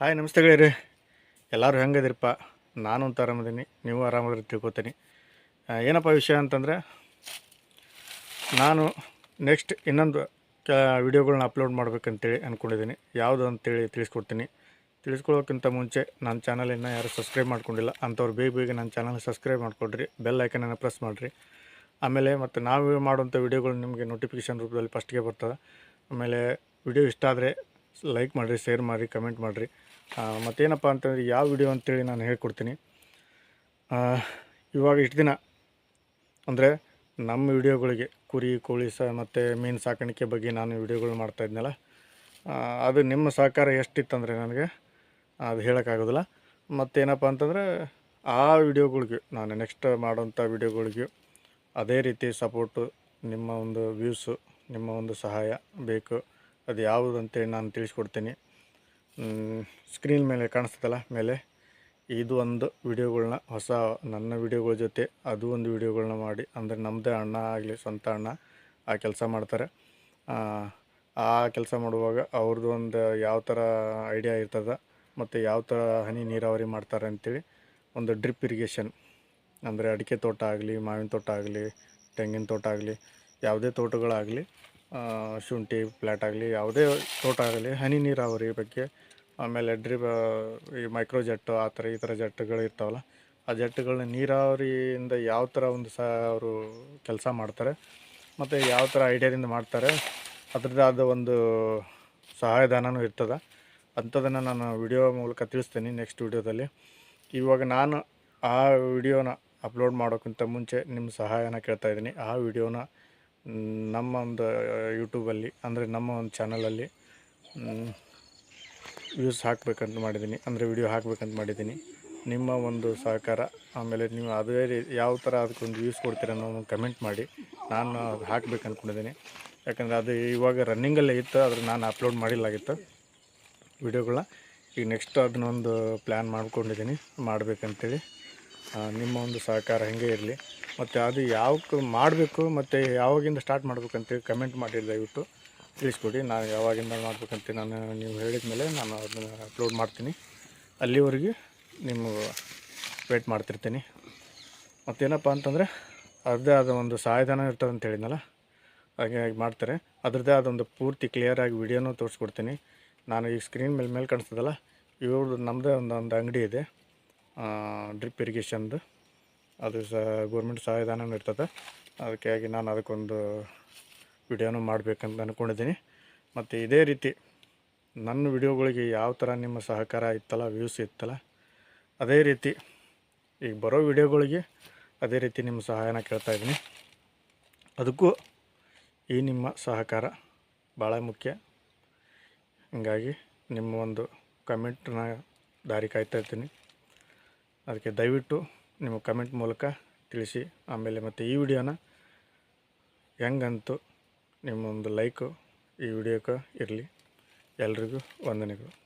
Hi, ನಮಸ್ತೆ ರೀ ಎಲ್ಲರೂ ಹೆಂಗದಿರಪ್ಪ ನಾನು ಅಂತ ಆರಾಮದೀನಿ, ನೀವು ಆರಾಮದ್ರಿ ತಿಳ್ಕೊತೀನಿ. ಏನಪ್ಪ ವಿಷಯ ಅಂತಂದರೆ, ನಾನು ನೆಕ್ಸ್ಟ್ ಇನ್ನೊಂದು ವಿಡಿಯೋಗಳನ್ನ ಅಪ್ಲೋಡ್ ಮಾಡ್ಬೇಕಂತೇಳಿ ಅಂದ್ಕೊಂಡಿದ್ದೀನಿ ಯಾವುದು ಅಂತೇಳಿ ತಿಳಿಸ್ಕೊಡ್ತೀನಿ. ತಿಳಿಸ್ಕೊಳ್ಳೋಕ್ಕಿಂತ ಮುಂಚೆ ನನ್ನ ಚಾನಲ್ ಇನ್ನು ಯಾರು ಸಬ್ಸ್ಕ್ರೈಬ್ ಮಾಡ್ಕೊಂಡಿಲ್ಲ, ಅಂಥವ್ರು ಬೇಗ ಬೇಗ ನನ್ನ ಚಾನಲ್ ಸಬ್ಸ್ಕ್ರೈಬ್ ಮಾಡ್ಕೊಡ್ರಿ ಬೆಲ್ ಐಕನನ್ನು ಪ್ರೆಸ್ ಮಾಡಿರಿ. ಆಮೇಲೆ ಮತ್ತು ನಾವು ಮಾಡುವಂಥ ವಿಡಿಯೋಗಳು ನಿಮಗೆ ನೋಟಿಫಿಕೇಷನ್ ರೂಪದಲ್ಲಿ ಫಸ್ಟ್ಗೆ ಬರ್ತದೆ ಆಮೇಲೆ ವಿಡಿಯೋ ಇಷ್ಟ ಆದರೆ ಲೈಕ್ ಮಾಡಿರಿ ಶೇರ್ ಮಾಡಿರಿ ಕಮೆಂಟ್ ಮಾಡಿರಿ. ಮತ್ತೇನಪ್ಪ ಅಂತಂದರೆ ಯಾವ ವಿಡಿಯೋ ಅಂತೇಳಿ ನಾನು ಹೇಳ್ಕೊಡ್ತೀನಿ. ಇವಾಗ ಇಷ್ಟು ದಿನ ಅಂದರೆ ನಮ್ಮ ವಿಡಿಯೋಗಳಿಗೆ ಕುರಿ ಕೋಳಿ ಸ ಮತ್ತು ಮೀನು ಸಾಕಾಣಿಕೆ ಬಗ್ಗೆ ನಾನು ವಿಡಿಯೋಗಳು ಮಾಡ್ತಾ ಇದ್ನಲ್ಲ ಆ, ಅದು ನಿಮ್ಮ ಸಹಕಾರ ಎಷ್ಟಿತ್ತಂದರೆ ನನಗೆ ಅದು ಹೇಳೋಕ್ಕಾಗೋದಿಲ್ಲ. ಮತ್ತೇನಪ್ಪ ಅಂತಂದರೆ ಆ ವಿಡಿಯೋಗಳಿಗೆ ನಾನು ನೆಕ್ಸ್ಟ್ ಮಾಡೋಂಥ ವಿಡಿಯೋಗಳಿಗೂ ಅದೇ ರೀತಿ ಸಪೋರ್ಟು ನಿಮ್ಮ ಒಂದು ವ್ಯೂಸು ನಿಮ್ಮ ಒಂದು ಸಹಾಯ ಬೇಕು. ಅದು ಯಾವುದಂತೇಳಿ ನಾನು ತಿಳಿಸ್ಕೊಡ್ತೀನಿ. ಸ್ಕ್ರೀನ್ ಮೇಲೆ ಕಾಣಿಸ್ತದಲ್ಲ ಮೇಲೆ ಇದು ಒಂದು ವಿಡಿಯೋಗಳನ್ನ ಹೊಸ ನನ್ನ ವಿಡಿಯೋಗಳ ಜೊತೆ ಅದು ಒಂದು ವಿಡಿಯೋಗಳನ್ನ ಮಾಡಿ ಅಂದರೆ ನಮ್ಮದೇ ಅಣ್ಣ ಆಗಲಿ ಸ್ವಂತ ಅಣ್ಣ ಆ ಕೆಲಸ ಮಾಡ್ತಾರೆ. ಆ, ಕೆಲಸ ಮಾಡುವಾಗ ಅವ್ರದ್ದು ಒಂದು ಯಾವ ಥರ ಐಡಿಯಾ ಇರ್ತದೆ ಮತ್ತು ಯಾವ ಥರ ಹನಿ ನೀರಾವರಿ ಮಾಡ್ತಾರೆ ಅಂತೇಳಿ ಒಂದು ಡ್ರಿಪ್ ಇರಿಗೇಷನ್ ಅಂದರೆ ಅಡಿಕೆ ತೋಟ ಆಗಲಿ ಮಾವಿನ ತೋಟ ಆಗಲಿ ತೆಂಗಿನ ತೋಟ ಆಗಲಿ ಯಾವುದೇ ತೋಟಗಳಾಗಲಿ ಶುಂಠಿ ಪ್ಲಾಟ್ ಆಗಲಿ, ಯಾವುದೇ ತೋಟ ಆಗಲಿ, ಹನಿ ನೀರಾವರಿ ಬಗ್ಗೆ, ಆಮೇಲೆ ಡ್ರಿ ಈ ಮೈಕ್ರೋ ಜೆಟ್ಟು, ಆ ಥರ ಈ ಥರ ಜೆಟ್ಟುಗಳು ಇರ್ತಾವಲ್ಲ, ಆ ಜೆಟ್ಟುಗಳನ್ನ ನೀರಾವರಿಯಿಂದ ಯಾವ ಥರ ಒಂದು ಸಹ ಅವರು ಕೆಲಸ ಮಾಡ್ತಾರೆ, ಮತ್ತು ಯಾವ ಥರ ಐಡಿಯಾದಿಂದ ಮಾಡ್ತಾರೆ ಅದರದ್ದಾದ ಒಂದು ಸಹಾಯಧನನೂ ಇರ್ತದೆ. ಅಂಥದನ್ನು ನಾನು ವಿಡಿಯೋ ಮೂಲಕ ತಿಳಿಸ್ತೀನಿ ನೆಕ್ಸ್ಟ್ ವಿಡಿಯೋದಲ್ಲಿ. ಇವಾಗ ನಾನು ಆ ವಿಡಿಯೋನ ಅಪ್ಲೋಡ್ ಮಾಡೋಕ್ಕಿಂತ ಮುಂಚೆ ನಿಮ್ಮ ಸಹಾಯನ ಕೇಳ್ತಾ ಇದ್ದೀನಿ. ಆ ವಿಡಿಯೋನ ನಮ್ಮ ಒಂದು ಯೂಟ್ಯೂಬಲ್ಲಿ ಅಂದರೆ ನಮ್ಮ ಒಂದು ಚಾನಲಲ್ಲಿ ವ್ಯೂಸ್ ಹಾಕಬೇಕಂತ ಮಾಡಿದ್ದೀನಿ. ಅಂದರೆ ವಿಡಿಯೋ ಹಾಕಬೇಕಂತ ಮಾಡಿದ್ದೀನಿ. ನಿಮ್ಮ ಒಂದು ಸಹಕಾರ, ಆಮೇಲೆ ನೀವು ಅದೇ ರೀ, ಯಾವ ಥರ ಅದಕ್ಕೊಂದು ವ್ಯೂಸ್ ಕೊಡ್ತೀರ ಅನ್ನೋ ಕಮೆಂಟ್ ಮಾಡಿ. ನಾನು ಅದು ಹಾಕ್ಬೇಕು ಅಂದ್ಕೊಂಡಿದ್ದೀನಿ ಯಾಕಂದರೆ ಅದು ಇವಾಗ ರನ್ನಿಂಗಲ್ಲೇ ಇತ್ತು, ಆದರೆ ನಾನು ಅಪ್ಲೋಡ್ ಮಾಡಿಲ್ಲಾಗಿತ್ತು ವಿಡಿಯೋಗಳನ್ನ ಈಗ ನೆಕ್ಸ್ಟ್ ಅದನ್ನೊಂದು ಪ್ಲ್ಯಾನ್ ಮಾಡ್ಕೊಂಡಿದ್ದೀನಿ, ಮಾಡಬೇಕಂತೇಳಿ. ನಿಮ್ಮ ಒಂದು ಸಹಕಾರ ಹಾಗೆ ಇರಲಿ? ಮತ್ತು ಅದು ಯಾವಕ್ಕೆ ಮಾಡಬೇಕು ಮತ್ತು ಯಾವಾಗಿಂದ ಸ್ಟಾರ್ಟ್ ಮಾಡಬೇಕಂತ ಕಮೆಂಟ್ ಮಾಡಿ ದಯವಿಟ್ಟು ತಿಳಿಸ್ಕೊಡಿ. ನಾನು ಯಾವಾಗಿಂದ ಮಾಡಬೇಕಂತ ನಾನು ನೀವು ಹೇಳಿದ ಮೇಲೆ ನಾನು ಅದನ್ನು ಅಪ್ಲೋಡ್ ಮಾಡ್ತೀನಿ. ಅಲ್ಲಿವರೆಗೆ ನಿಮ್ಮ ವೇಟ್ ಮಾಡ್ತಿರ್ತೀನಿ. ಮತ್ತೇನಪ್ಪ ಅಂತಂದರೆ ಅದೇ ಆದ ಒಂದು ಸಹಾಯಧನ ಇರ್ತದೆ ಅಂತ ಹೇಳಿದ್ನಲ್ಲ? ಹಾಗೆ ಮಾಡ್ತಾರೆ. ಅದರದ್ದೇ ಆದೊಂದು ಪೂರ್ತಿ ಕ್ಲಿಯರಾಗಿ ವಿಡಿಯೋನೂ ತೋರಿಸ್ಕೊಡ್ತೀನಿ. ನಾನು ಈ ಸ್ಕ್ರೀನ್ ಮೇಲೆ ಮೇಲೆ ಕಾಣಿಸ್ತದಲ್ಲ? ಇವ್ರದ್ದು ನಮ್ಮದೇ ಒಂದು ಅಂಗಡಿ ಇದೆ. ಡ್ರಿಪ್ ಇರಿಗೇಷನ್ದು ಅದು ಸಹ ಗೌರ್ಮೆಂಟ್ ಸಹಾಯಧಾನವೂ ಇರ್ತದೆ. ಅದಕ್ಕಾಗಿ ನಾನು ಅದಕ್ಕೊಂದು ವಿಡಿಯೋನು ಮಾಡಬೇಕಂತ ಅಂದ್ಕೊಂಡಿದ್ದೀನಿ ಮತ್ತು ಇದೇ ರೀತಿ ನನ್ನ ವಿಡಿಯೋಗಳಿಗೆ ಯಾವ ಥರ ನಿಮ್ಮ ಸಹಕಾರ ಇತ್ತಲ್ಲ ವ್ಯೂಸ್ ಇತ್ತಲ್ಲ, ಅದೇ ರೀತಿ ಈಗ ಬರೋ ವಿಡಿಯೋಗಳಿಗೆ ಅದೇ ರೀತಿ ನಿಮ್ಮ ಸಹಾಯನ ಕೇಳ್ತಾ ಇದ್ದೀನಿ. ಅದಕ್ಕೂ ಈ ನಿಮ್ಮ ಸಹಕಾರ ಭಾಳ ಮುಖ್ಯ. ಹೀಗಾಗಿ ನಿಮ್ಮ ಒಂದು ಕಮೆಂಟ್ನ ದಾರಿ ಕಾಯ್ತಾ ಇರ್ತೀನಿ. ಅದಕ್ಕೆ ದಯವಿಟ್ಟು ನಿಮ್ಮ ಕಮೆಂಟ್ ಮೂಲಕ ತಿಳಿಸಿ. ಆಮೇಲೆ ಮತ್ತು ಈ ವಿಡಿಯೋನ ಹೆಂಗಂತು ನಿಮ್ಮೊಂದು ಲೈಕು ಈ ವಿಡಿಯೋಕ್ಕೆ ಇರಲಿ. ಎಲ್ರಿಗೂ ವಂದನೆಗಳು.